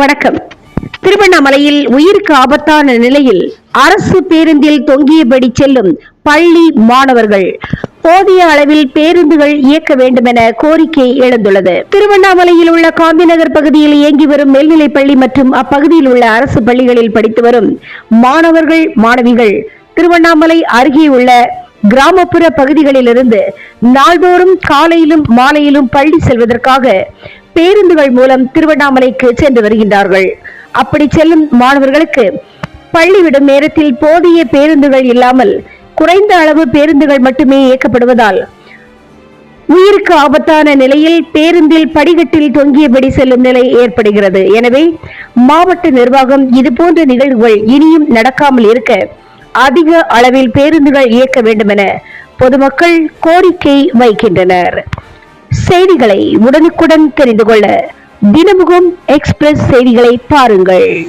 வணக்கம். திருவண்ணாமலையில் உயிருக்கு ஆபத்தான நிலையில் அரசு பேருந்தில் தொங்கியபடி செல்லும் பள்ளி மாணவர்கள் போதிய அளவில் பேருந்துகள் இயக்க வேண்டும் என கோரிக்கை எழுந்துள்ளது. திருவண்ணாமலையில் உள்ள காந்தி நகர் பகுதியில் இயங்கி வரும் மேல்நிலைப் பள்ளி மற்றும் அப்பகுதியில் உள்ள அரசு பள்ளிகளில் படித்து வரும் மாணவர்கள் மாணவிகள் திருவண்ணாமலை அருகே உள்ள கிராமப்புற பகுதிகளிலிருந்து நாள்தோறும் காலையிலும் மாலையிலும் பள்ளி செல்வதற்காக பேருந்துகள் மூலம் திருவண்ணாமலைக்கு சென்று வருகின்றார்கள். அப்படி செல்லும் மாணவர்களுக்கு பள்ளி விடும் நேரத்தில் போதிய பேருந்துகள் இல்லாமல் குறைந்த அளவு பேருந்துகள் மட்டுமே இயக்கப்படுவதால் உயிருக்கு ஆபத்தான நிலையில் பேருந்தில் படிக்கட்டில் தொங்கியபடி செல்லும் நிலை ஏற்படுகிறது. எனவே மாவட்ட நிர்வாகம் இதுபோன்ற நிகழ்வுகள் இனியும் நடக்காமல் இருக்க அதிக அளவில் பேருந்துகள் இயக்க வேண்டும் என பொதுமக்கள் கோரிக்கை வைக்கின்றனர். செய்திகளை உடனுக்குடன் தெரிந்து கொள்ள தினமுகம் எக்ஸ்பிரஸ் செய்திகளை பாருங்கள்.